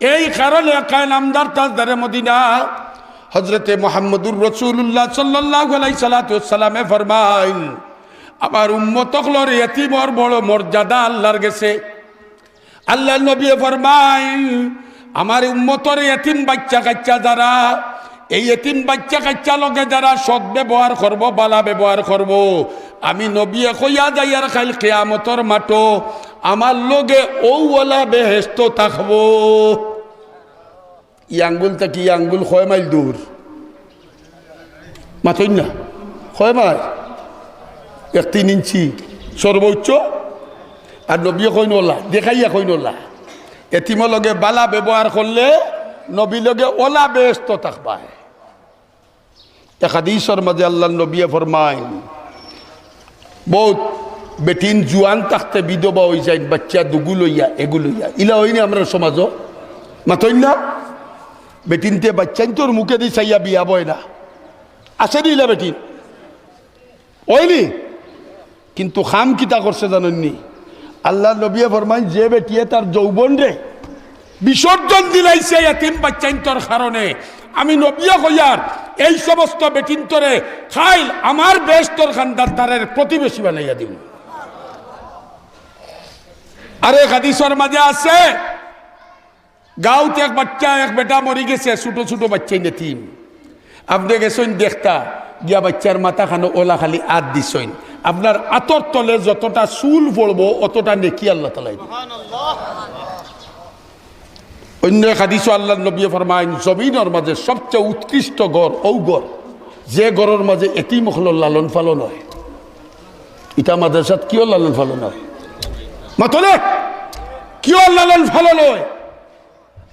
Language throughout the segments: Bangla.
এই কারণে কায় নামদার তাজদারে মদিনা। হজরতে মোহাম্মদুর রসুল্লাহ সাল্লাহ সালাতামে ফরমাইন, আমার উম্মত হলর এতিমর বড় মর্যাদা আল্লাহর গেছে আল্লাহ নবী ফরমাইন, আমার উম্মতর এতিম বাচ্চা কাচ্চা যারা, এই এতিম বাচ্চা কাচ্চা লগে যারা সৎ ব্যবহার করব, বালা ব্যবহার করব, আমি নবী কইয়া যাই খাইল কেয়ামতর মাটো আমার লগে ওলা বেহেস্ত থাকব। ই আঙ্গুল ই আঙ্গুল ছয় মাইল দূর মাথইন না ছয় মাইল এক তিন ইঞ্চি সর্বোচ্চ আর নবী কইন ওলা দেখাইয়া কইন ওলা এতিম লগে বালা ব্যবহার করলে নবী লগে ওলা ব্যস্ত থাকবায় একাদিসর মাঝে আল্লাহ নবী ফরমাইন বহুত বেটিন জুয়ান থাকতে বিধবা হয়ে যায় বাচ্চা দুগু লইয়া এগু লইয়া ইলা হইনি আমরা সমাজ মাথইন না বেটিনতে বাচ্চান তোর মুখে দি চাইয়া বিয়া বয় না। আছে ইলা বেটিন। ওইলি কিন্তু খাম কিতা করছে জানেননি? আল্লাহ নবিয়ে ফরমাইন, যে বেটিয়ে তার যৌবন রে, বিসর্জন দিলাইছে এতিম বাচ্চাইন তোর কারণে। আমি নবিয়া কইয়ার, এই সমস্ত বেটিন তোরে খাইল, আমার বেশ তোর খানদার প্রতিবেশী বানাইয়া দিব আরে হাদিসর মাঝে আছে গাঁওতে এক বাচ্চা, এক বেটা মরি গেছে, ছোট ছোট বাচ্চাই নেতিম আপনি গেছেন দেখতা। গিয়া বাচ্চার মাথা খানো ওলা খালি আত দিছেন আপনার আতর তলে যতটা চুল পড়ব অতটা নেকি আল্লাহ তালাই। অন্য হাদিস আল্লাহ নবী ফরমাইন জমিনের মাঝে সবচেয়ে উৎকৃষ্ট গড় ঔ গড়। যে গড়ের মাঝে এটি মহল লালন পালন হয়। ইটা মাদ্রাসাত কিয় লালন পালন হয়? মাতলে, কিয় লালন পালন হয়?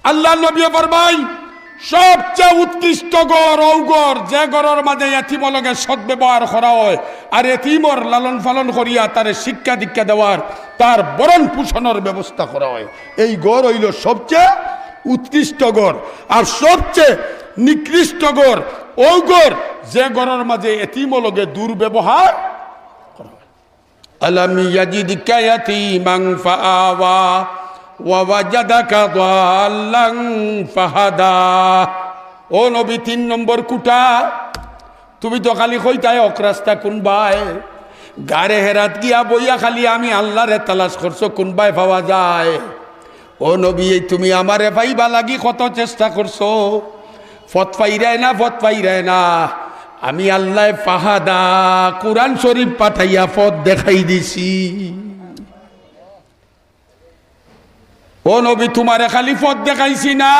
আল্লাহ নবী ফরমাইন, সবচেয়ে উৎকৃষ্ট গড় ঔ গড় যে গড়ের মাঝে এতিম লগে সৎ ব্যবহার করা হয়, আর এতিমর লালন পালন করিয়া তার শিক্ষা দীক্ষা দেওয়ার, তার বরণ পোষণের ব্যবস্থা করা হয়। এই গড় হইল সবচেয়ে উৎকৃষ্ট গড় আর সবচেয়ে নিকৃষ্ট গড় ও গড় যে গড়ের মাঝে এতিম লগে দুর্ব্যবহার করা হয়। আলাম ইয়াজিদিকা ইয়াতীমান ফাআওয়া ওয়াওয়াজাদাকা দাল্লান ফাহাদা ও নবী, তিন নম্বর কুটা, তুমি তো খালি কইতাই অকরাস্তা কোনবাই গারে হেরাত গিয়া বইয়া খালি আমি আল্লাহরে তালাশ করছ কোনবাই পাওয়া যায়। ও নবী তুমি আমারে পাইবা লাগি কত চেষ্টা করছ? ফত পাইরায় না, ফত পাইরায় না। আমি আল্লাহ পাহাদা কোরআন শরীফ পাঠাইয়া পথ দেখাই দিছি। ও নবী, তোমারে খালি পথ দেখাইছি না।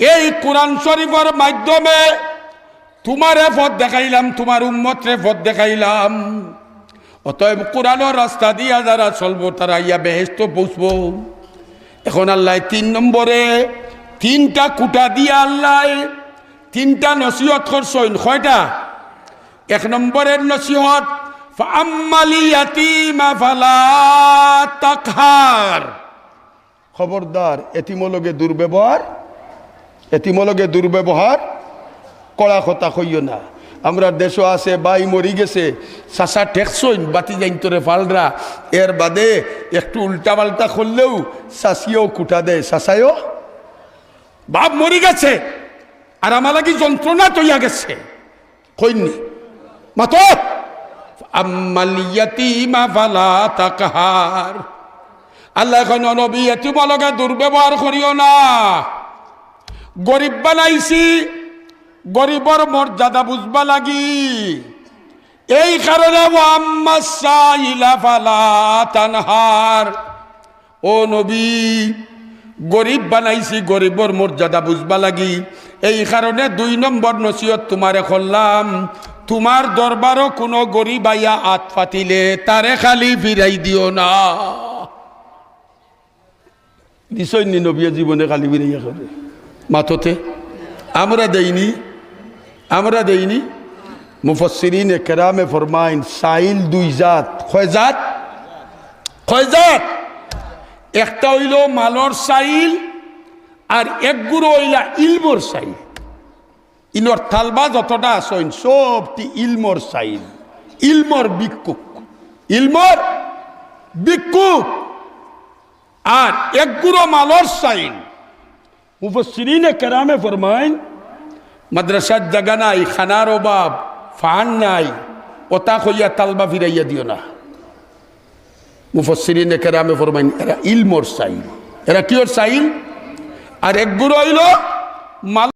এই কোরআন শরীফের মাধ্যমে তোমারে পথ দেখাইলাম, তোমার উম্মতরে পথ দেখাইলাম। অতএব কোরআনের রাস্তা দিয়া যারা চলবো, তারা ইয়া বেহেস্ত পৌঁছবো এখন আল্লাহ তিন নম্বরে তিনটা কুটা দিয়া আল্লাহ তিনটা নসিহত করছেন, কয়টা? এক নম্বরের নসিহত ফাম্মালি ইয়াতিমা ফালা তাকহার। খবরদার এতিমলগে দুর্ব্যবহার এতিমলগে দুর্ব্যবহার কড়া কথা কইও না। আমরা দেশও আছে, বাই মরি গেছে চাষা টেকসইন বাতি যাইন তোরে ফালরা। এর বাদে একটু উল্টা পাল্টা করলেও চাষিও কুটা দেয় চাষায়ও বাপ মরি গেছে, আর আমার লাগি যন্ত্রণা তৈয়া গেছে। কইনি মাত আম্মালিয়াতিমা ফালা তাকহার। আল্লাহ এখন নবী এতিমলগে দুর্ব্যবহার করিও না। গরিব বানাইছি, গরিবর মর্যাদা বুঝবা লাগি। এই কারণে তানহার। ও নবী, গরিব বানাইছি, গরিবর মর্যাদা বুঝবা লাগি। এই কারণে দুই নম্বর নসিহত তোমারে করলাম। তোমার দরবারও কোনো গরিব আইয়া আত ফাটিলে তারে খালি ফিরাই দিও না। নিশ্চয় নি জীবনে খালি ফিরাইয়া করে মাথতে, আমরা দেইনি আমরা দেইনি। মুফসরিন কেরামে ফরমাইন, সাইল দুই জাত। কয় জাত? কয় জাত? একটা হইল মালর সাইল, আর এক গুরু হইলা ইলমর সাইল। ইনর থালবা যতটা আসইন সবটি ইলমর সাইল। ইলমর বিক্ষুক। ইলমর বিক্ষুক। আর এক গুরু মালর সাইন। মুফসরিনে কেরামে ফরমাইন, মাদ্রাসার জাগা নাই, খানার অভাব, ফান নাই, ওতা হইয়া তালবা ফিরাইয়া দিও না। মুফসরিনে কেরামে ফরমাইন, এরা ইলমোর সাইল এরা কিওর সাইল আর এক গুরু হইল মাল